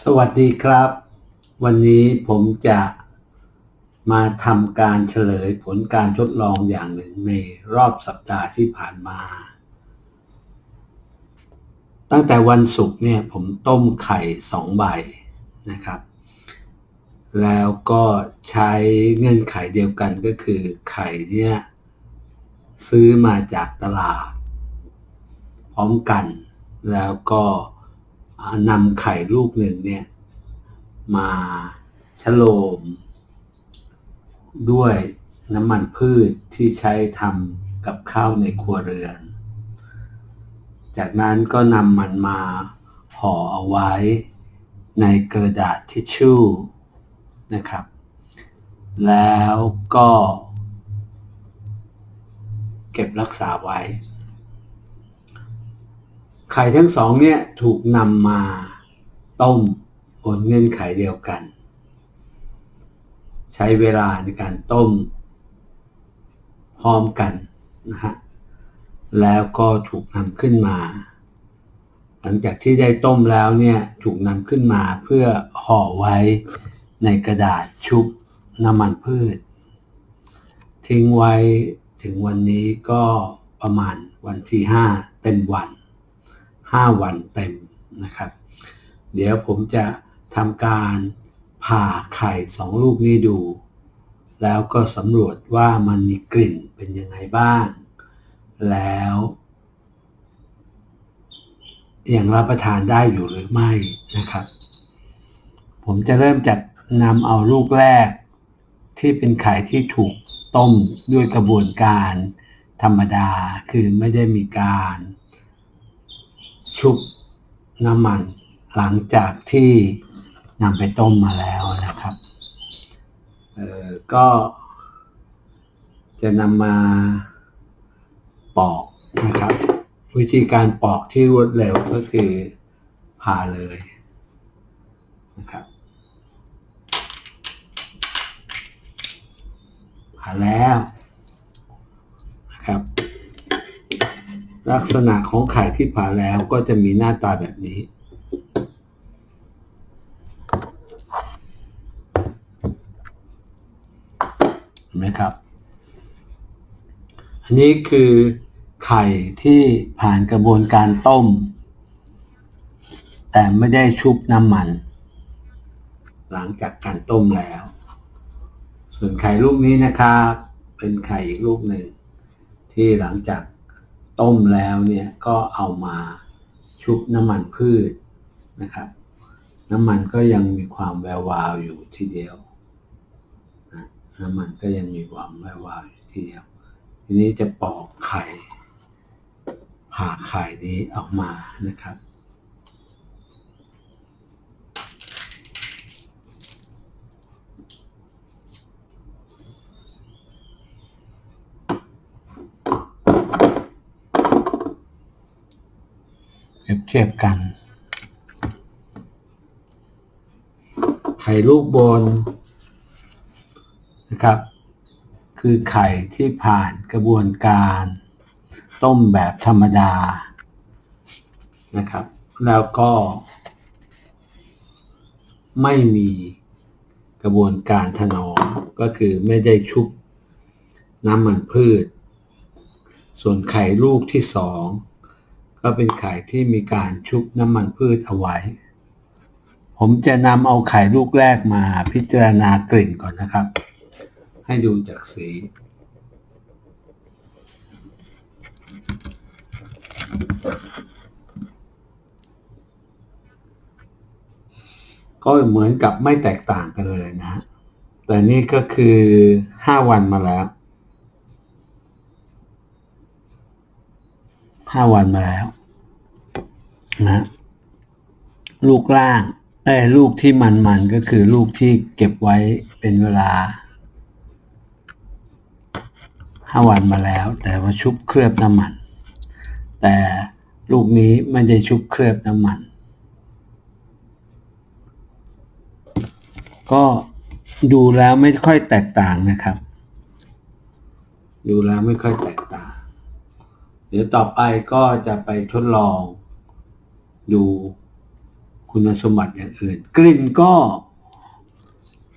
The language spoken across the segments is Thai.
สวัสดีครับ วันนี้ผมจะมาทำการเฉลยผลการทดลองอย่างหนึ่งในรอบสัปดาห์ที่ผ่านมา ตั้งแต่วันศุกร์เนี่ยผมต้มไข่สองใบนะครับ แล้วก็ใช้เงื่อนไขเดียวกันก็คือไข่เนี่ยซื้อมาจากตลาด พร้อมกันแล้วก็ นำไข่ลูกหนึ่งเนี่ย มาชโลม ด้วยน้ำมันพืชที่ใช้ทำกับข้าวในครัวเรือน จากนั้นก็นำมันมาห่อเอาไว้ในกระดาษทิชชู่นะครับ แล้วก็ เก็บรักษาไว้ ไข่ทั้งสองเนี่ยถูกนำมาต้มบนเงื่อนไขเดียวกัน ใช้เวลาในการต้ม พร้อมกันนะฮะแล้วก็ถูกนำขึ้นมา หลังจากที่ได้ต้มแล้วเนี่ยถูกนำขึ้นมาเพื่อห่อไว้ในกระดาษชุบน้ำมันพืช ทิ้งไว้ถึงวันนี้ก็ประมาณวันที่ 5เต็มวัน 5 วันเต็มนะครับ เดี๋ยวผมจะทำการผ่าไข่สองลูกนี้ดู แล้วก็สำรวจว่ามันมีกลิ่นเป็นยังไงบ้าง แล้วยังรับประทานได้อยู่หรือไม่นะครับ ผมจะเริ่มจากนำเอาลูกแรก ที่เป็นไข่ที่ถูกต้มด้วยกระบวนการธรรมดาคือไม่ได้มีการ ชุบน้ำมัน หลังจากที่นำไปต้มมาแล้วนะครับเอ่อก็จะนำมาปอกนะครับ วิธีการปอกที่รวดเร็วก็คือผ่าเลยนะครับผ่าแล้วนะครับ ลักษณะของไข่ที่ผ่าแล้วก็จะมีหน้าตาแบบนี้ เห็นไหมครับ อันนี้คือไข่ที่ผ่านกระบวนการต้ม แต่ไม่ได้ชุบน้ำมัน หลังจากการต้มแล้ว ส่วนไข่ลูกนี้นะครับ เป็นไข่อีกลูกหนึ่งที่หลังจาก ต้มแล้วเนี่ยก็เอามาชุบน้ำมันพืชนะครับ น้ำมันก็ยังมีความแวววาวอยู่ทีเดียวนะน้ำมันก็ยังมีความแวววาวอยู่ทีเดียว ทีนี้จะปอกไข่ผ่าไข่นี้ออกมานะครับ เทียบกัน ไข่ลูกบนนะครับ คือไข่ที่ผ่านกระบวนการ ต้มแบบธรรมดานะครับ แล้วก็ ไม่มีกระบวนการถนอมก็คือไม่ได้ชุบน้ำมันพืช ส่วนไข่ลูกที่สอง ก็เป็นไข่ที่มีการชุบน้ำมันพืชเอาไว้ ผมจะนำเอาไข่ลูกแรกมาพิจารณากลิ่นก่อนนะครับ ให้ดูจากสี ก็เหมือนกับไม่แตกต่างกันเลยนะฮะแต่นี่ก็คือห้าวันมาแล้ว ห้าวันมาแล้วนะลูกล่างไอ้ลูกที่มันมันก็คือลูกที่เก็บไว้เป็นเวลาห้าวันมาแล้ว แต่ว่าชุบเคลือบน้ำมัน แต่ลูกนี้ไม่ได้ชุบเคลือบน้ำมัน ก็ดูแล้วไม่ค่อยแตกต่างนะครับ ดูแล้วไม่ค่อยแตกต่าง เดี๋ยวต่อไปก็จะไปทดลอง ดูคุณสมบัติอย่างอื่น กลิ่นก็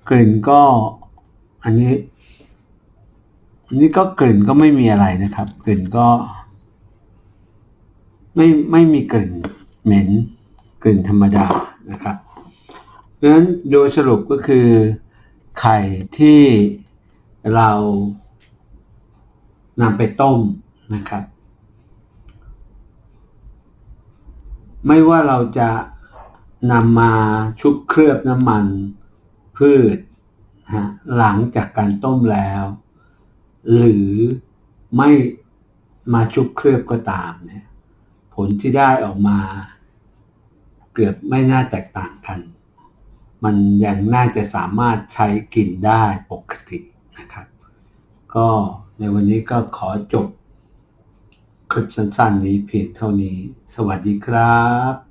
กลิ่นก็ อันนี้ อันนี้ก็กลิ่นก็ไม่มีอะไรนะครับ กลิ่นก็ ไม่ไม่มีกลิ่นเหม็น กลิ่นธรรมดานะครับเพราะฉะนั้นโดยสรุปก็คือไข่ที่เรานำไปต้มนะครับ ไม่ว่าเราจะนำมาชุบเคลือบน้ำมัน พืชฮะหลังจากการต้มแล้ว หรือไม่มาชุบเคลือบก็ตามเนี่ยผลที่ได้ออกมา เกือบไม่น่าแตกต่างกัน มันยังน่าจะสามารถใช้กินได้ปกตินะครับ ก็ในวันนี้ก็ขอจบ คลิปสั้นๆนี้เพียงเท่านี้ สวัสดีครับ